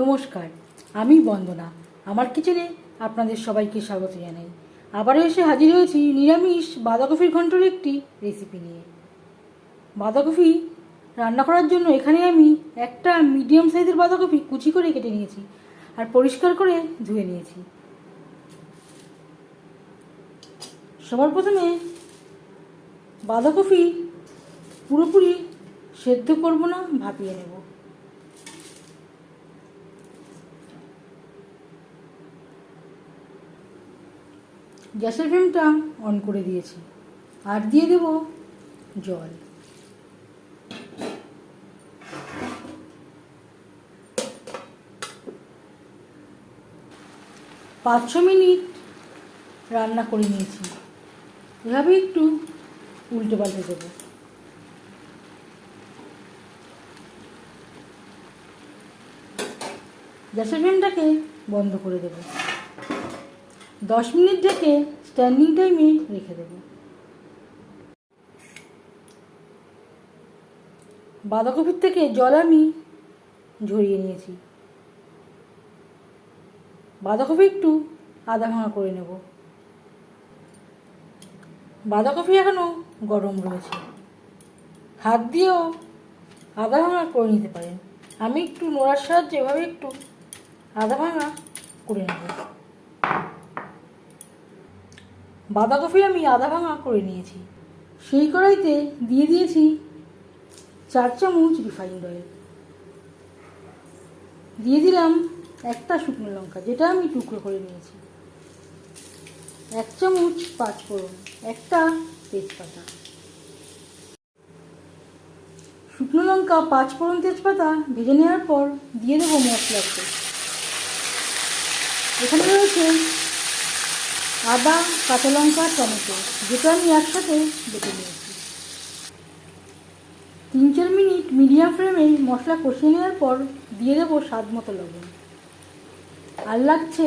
নমস্কার, আমি বন্দনা। আমার কিচেনে আপনাদের সবাইকে স্বাগত জানাই। আবারও এসে হাজির হয়েছি নিরামিষ বাঁধাকপির ঘন্টর একটি রেসিপি নিয়ে। বাঁধাকপি রান্না করার জন্য এখানে আমি একটা মিডিয়াম সাইজের বাঁধাকপি কুচি করে কেটে নিয়েছি আর পরিষ্কার করে ধুয়ে নিয়েছি। সবার প্রথমে বাঁধাকপি পুরোপুরি সেদ্ধ করব না, ভাপিয়ে নেব। গ্যাসের ফ্লেমটা অন করে দিয়েছি। আর দিয়ে দেব জল। পাঁচ ছ মিনিট রান্না করে নিয়েছি। এভাবে একটু উল্টে পাল্টে দেবো। গ্যাসের ফ্লেমটাকে বন্ধ করে দেবো। দশ মিনিট ঢেকে স্ট্যান্ডিং টাইমে রেখে দেবো। বাঁধাকপির থেকে জল আমি ঝরিয়ে নিয়েছি। বাঁধাকপি একটু আদা ভাঙা করে নেব। বাঁধাকপি এখনও গরম রয়েছে। হাত দিয়েও আদা ভাঙা করে নিতে পারেন। আমি একটু নোড়ার সাহায্যে এভাবে একটু আদা ভাঙা করে নেব। বাঁধাকপি আমি আদা ভাঙা করে নিয়েছি। সেই কড়াইতে দিয়ে দিয়েছি চার চামচ রিফাইন্ড অয়েল। দিয়ে দিলাম একটা শুকনো লঙ্কা, যেটা আমি টুকরো করে নিয়েছি। এক চামচ পাঁচফোড়ন, একটা তেজপাতা। শুকনো লঙ্কা, পাঁচফোড়ন তেজপাতা ভেজে নেওয়ার পর দিয়ে দেবো মশলাতে এখানে রয়েছে আদা, কাঁচা লঙ্কা, টমেটো। যেটা আমি একসাথে বেটে নিয়েছি। তিন চার মিনিট মিডিয়াম ফ্লেমে মশলা কষিয়ে নেওয়ার পর দিয়ে দেবো স্বাদ মতো লবণ। আর লাগছে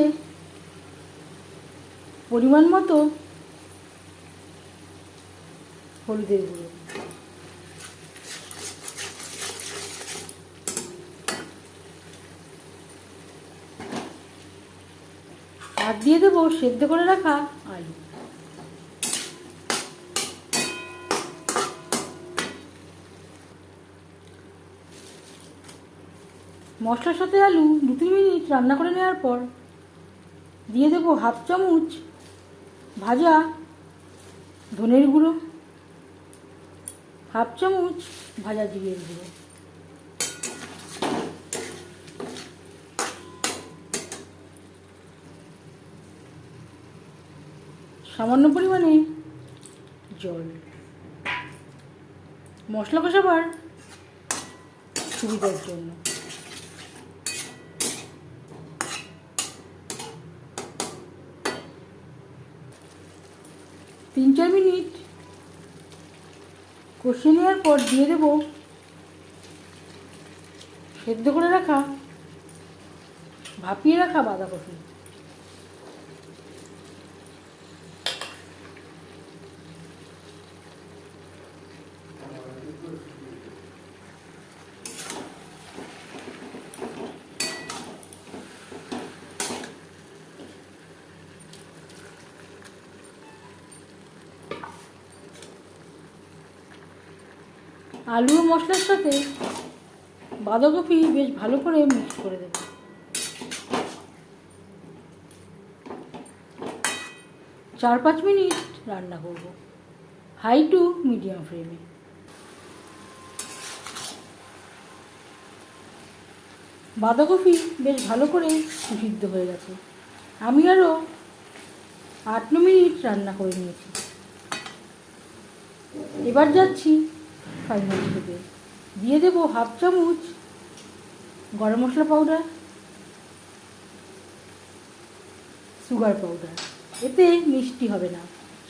পরিমাণ মতো হলুদের গুঁড়ো আর দিয়ে দেবো, সেদ্ধ করে রাখা আলু। মশলার সাথে আলু দু তিন মিনিট রান্না করে নেওয়ার পর দিয়ে দেবো হাফ চামচ ভাজা ধনের গুঁড়ো, হাফ চামচ ভাজা জিরের গুঁড়ো। সামান্য পরিমাণে? জল। মশলা কষাবার? সুবিধার জন্য। তিন চার মিনিট কষিয়ে নেওয়ার পর দিয়ে দেব সেদ্ধ করে রাখা ভাপিয়ে রাখা বাঁধাকপি। আলু মশলার সাথে বাঁধাকপি বেশ ভালো করে মিক্স করে দেব। চার পাঁচ মিনিট রান্না করব। হাই টু মিডিয়াম ফ্লেমে। বাঁধাকপি বেশ ভালো করে সিদ্ধ হয়ে গেছে। আমি আরও আট মিনিট রান্না করে নিয়েছি। এবার যাচ্ছি ফাইনাল থেকে। দিয়ে দেবো হাফ চামচ গরম মশলা পাউডার সুগার পাউডার এতে মিষ্টি হবে না।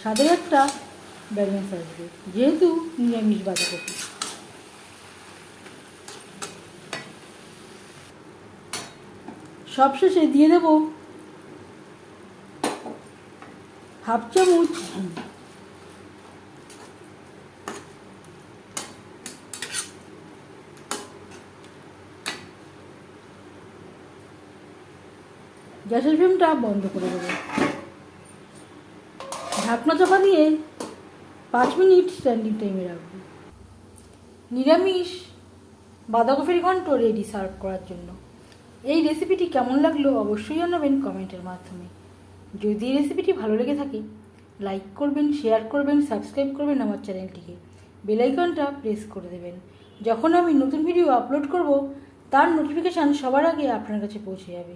স্বাদের একটা ব্যালেন্স আসবে, যেহেতু নিরামিষ বাজার বাঁধাকপি। সবশেষে দিয়ে দেবো হাফ চামচ গ্যাসের ফ্লেমটা বন্ধ করে দেবো। ঢাকনা চাপা দিয়ে পাঁচ মিনিট স্ট্যান্ডিং টাইমে রাখব। নিরামিষ বাঁধাকপির ঘন্ট রেডি সার্ভ করার জন্য। এই রেসিপিটি কেমন লাগল অবশ্যই জানাবেন কমেন্টের মাধ্যমে। যদি এই রেসিপিটি ভালো লেগে থাকে লাইক করবেন শেয়ার করবেন সাবস্ক্রাইব করবেন আমার চ্যানেলটিকে। বেলাইকনটা প্রেস করে দেবেন। যখন আমি নতুন ভিডিও আপলোড করব, তার নোটিফিকেশান সবার আগে আপনার কাছে পৌঁছে যাবে।